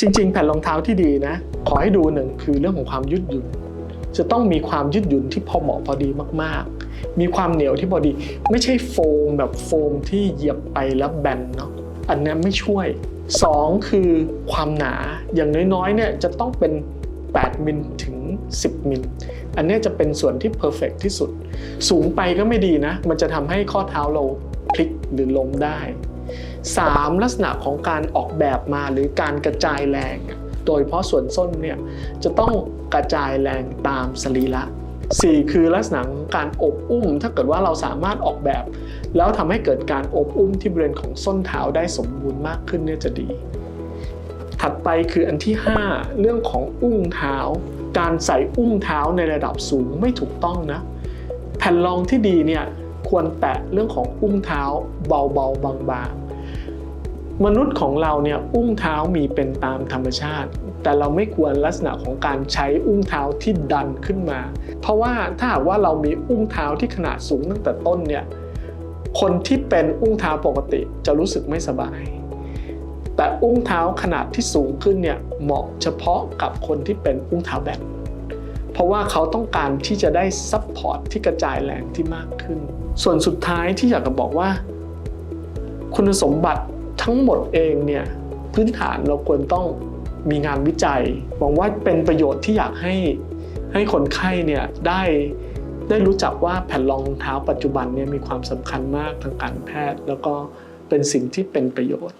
จริง ๆ แผ่นรองเท้าที่ดีนะ ขอให้ดูหนึ่งคือเรื่องของความยืดหยุ่น จะต้องมีความยืดหยุ่นที่พอเหมาะพอดีมากๆ มีความเหนียวที่พอดี ไม่ใช่โฟมแบบโฟมที่เหยียบไปแล้วแบนเนาะ อันนั้นไม่ช่วย 2 คือความหนา อย่างน้อยๆ เนี่ยจะต้องเป็น 8 มิลถึง 10 มิล อันนี้จะเป็นส่วนที่เพอร์เฟกที่สุด สูงไปก็ไม่ดีนะ มันจะทำให้ข้อเท้าเราพลิกหรือล้มได้ 3. ลักษณะของการออกแบบมาหรือการกระจายแรง โดยเฉพาะส่วนส้นเนี่ยจะต้องกระจายแรงตามสรีระ 4. คือลักษณะการอบอุ้ม ถ้าเกิดว่าเราสามารถออกแบบ แล้วทำให้เกิดการอบอุ้มที่บริเวณของส้นเท้าได้สมบูรณ์มากขึ้นเนี่ยจะดี ถัดไปคืออันที่ 5 เรื่องของอุ้งเท้า การใส่อุ้งเท้าในระดับสูงไม่ถูกต้องนะ แผ่นรองที่ดีเนี่ยควรแตะเรื่องของอุ้งเท้าเบาๆบางๆ มนุษย์ของเราเนี่ยอุ้งเท้ามีเป็นตามธรรมชาติ แต่เราไม่ควรลักษณะของการใช้อุ้งเท้าที่ดันขึ้นมา เพราะว่าถ้าหากว่าเรามีอุ้งเท้าที่ขนาดสูงตั้งแต่ต้นเนี่ยคนที่เป็นอุ้งเท้าปกติจะรู้สึกไม่สบาย แต่อุ้งเท้าขนาดที่สูงขึ้นเนี่ยเหมาะเฉพาะกับคนที่เป็นอุ้งเท้าแบนเพราะว่าเขาต้องการที่จะได้ซัพพอร์ตที่กระจายแรงที่มากขึ้น ส่วนสุดท้ายที่อยากจะบอกว่า คุณสมบัติ ทั้งหมดเองเนี่ยพื้นฐานเราควรต้องมีงานวิจัยหวังว่าเป็นประโยชน์ที่อยากให้ให้คนไข้เนี่ยได้ได้รู้จักว่าแผ่นรองเท้าปัจจุบันเนี่ยมีความสำคัญมากทางการแพทย์ แล้วก็เป็นสิ่งที่เป็นประโยชน์